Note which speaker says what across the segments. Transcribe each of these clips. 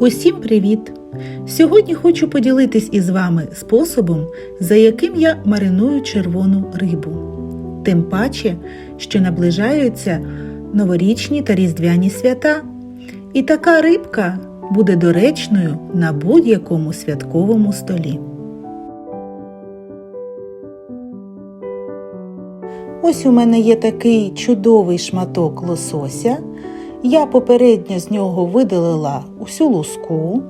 Speaker 1: Усім привіт! Сьогодні хочу поділитись із вами способом, за яким я мариную червону рибу. Тим паче, що наближаються новорічні та різдвяні свята. І така рибка буде доречною на будь-якому святковому столі. Ось у мене є такий чудовий шматок лосося. Я попередньо з нього видалила усю луску,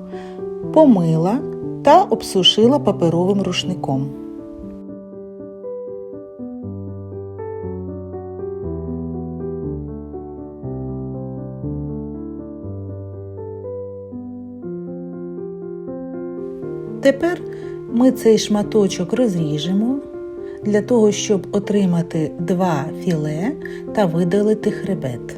Speaker 1: помила та обсушила паперовим рушником. Тепер ми цей шматочок розріжемо для того, щоб отримати два філе та видалити хребет.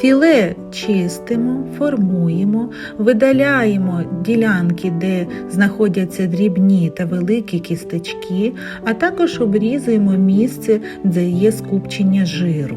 Speaker 1: Філе чистимо, формуємо, видаляємо ділянки, де знаходяться дрібні та великі кістечки, а також обрізуємо місце, де є скупчення жиру.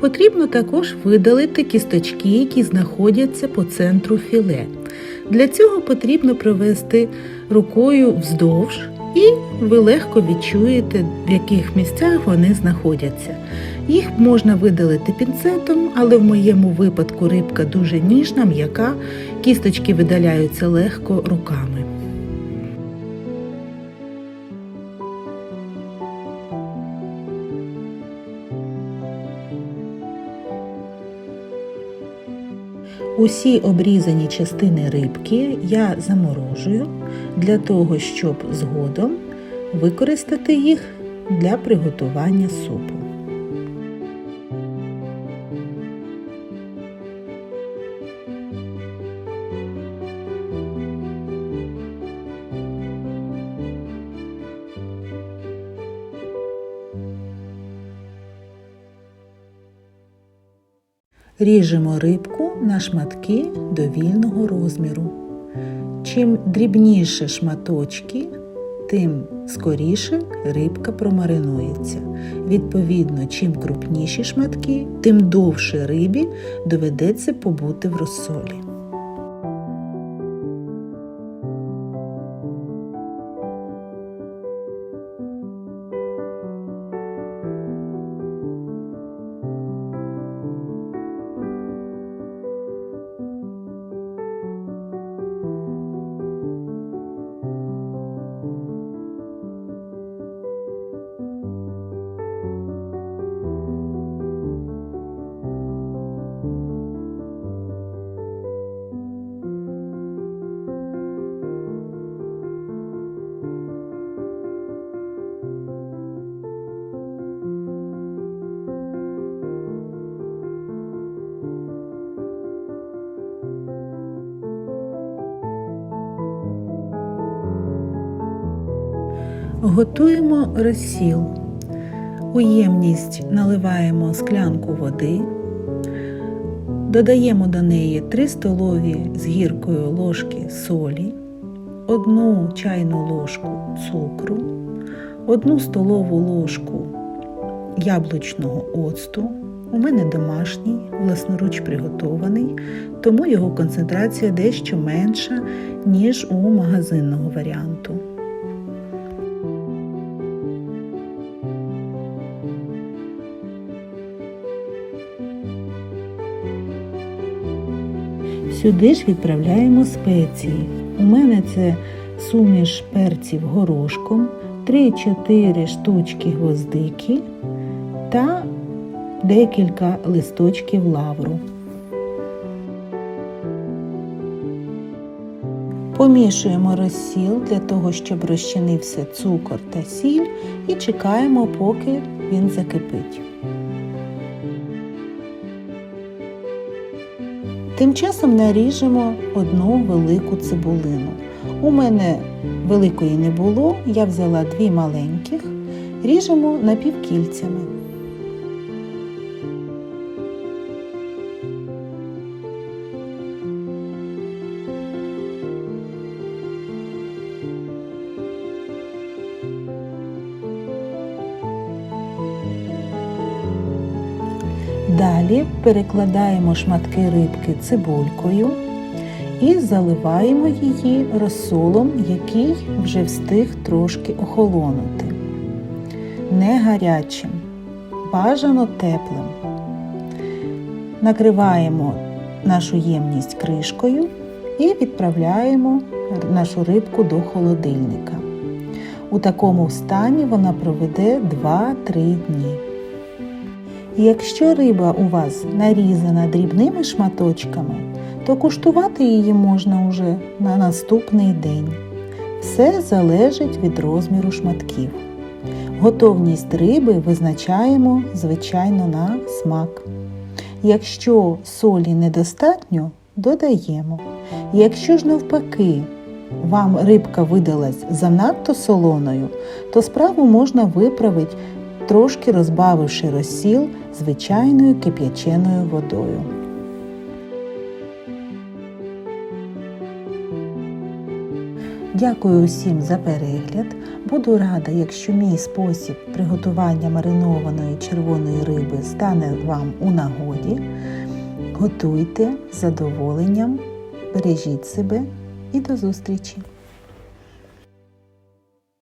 Speaker 1: Потрібно також видалити кісточки, які знаходяться по центру філе. Для цього потрібно провести рукою вздовж, і ви легко відчуєте, в яких місцях вони знаходяться. Їх можна видалити пінцетом, але в моєму випадку рибка дуже ніжна, м'яка, кісточки видаляються легко руками. Усі обрізані частини рибки я заморожую для того, щоб згодом використати їх для приготування супу. Ріжемо рибку на шматки довільного розміру. Чим дрібніше шматочки, тим скоріше рибка промаринується. Відповідно, чим крупніші шматки, тим довше рибі доведеться побути в розсолі. Готуємо розсіл. У ємність наливаємо склянку води, додаємо до неї 3 столові з гіркою ложки солі, 1 чайну ложку цукру, 1 столову ложку яблучного оцту, у мене домашній, власноруч приготований, тому його концентрація дещо менша, ніж у магазинного варіанту. Сюди ж відправляємо спеції. У мене це суміш перців горошком, 3-4 штучки гвоздики та декілька листочків лавру. Помішуємо розсіл для того, щоб розчинився цукор та сіль, і чекаємо, поки він закипить. Тим часом наріжемо одну велику цибулину. У мене великої не було, я взяла дві маленьких, ріжемо напівкільцями. Далі перекладаємо шматки рибки цибулькою і заливаємо її розсолом, який вже встиг трошки охолонути. Не гарячим, бажано теплим. Накриваємо нашу ємність кришкою і відправляємо нашу рибку до холодильника. У такому стані вона проведе 2-3 дні. Якщо риба у вас нарізана дрібними шматочками, то куштувати її можна уже на наступний день. Все залежить від розміру шматків. Готовність риби визначаємо, звичайно, на смак. Якщо солі недостатньо, додаємо. Якщо ж навпаки вам рибка видалась занадто солоною, то справу можна виправити, трошки розбавивши розсіл звичайною кип'яченою водою. Дякую усім за перегляд. Буду рада, якщо мій спосіб приготування маринованої червоної риби стане вам у нагоді. Готуйте з задоволенням, бережіть себе і до зустрічі!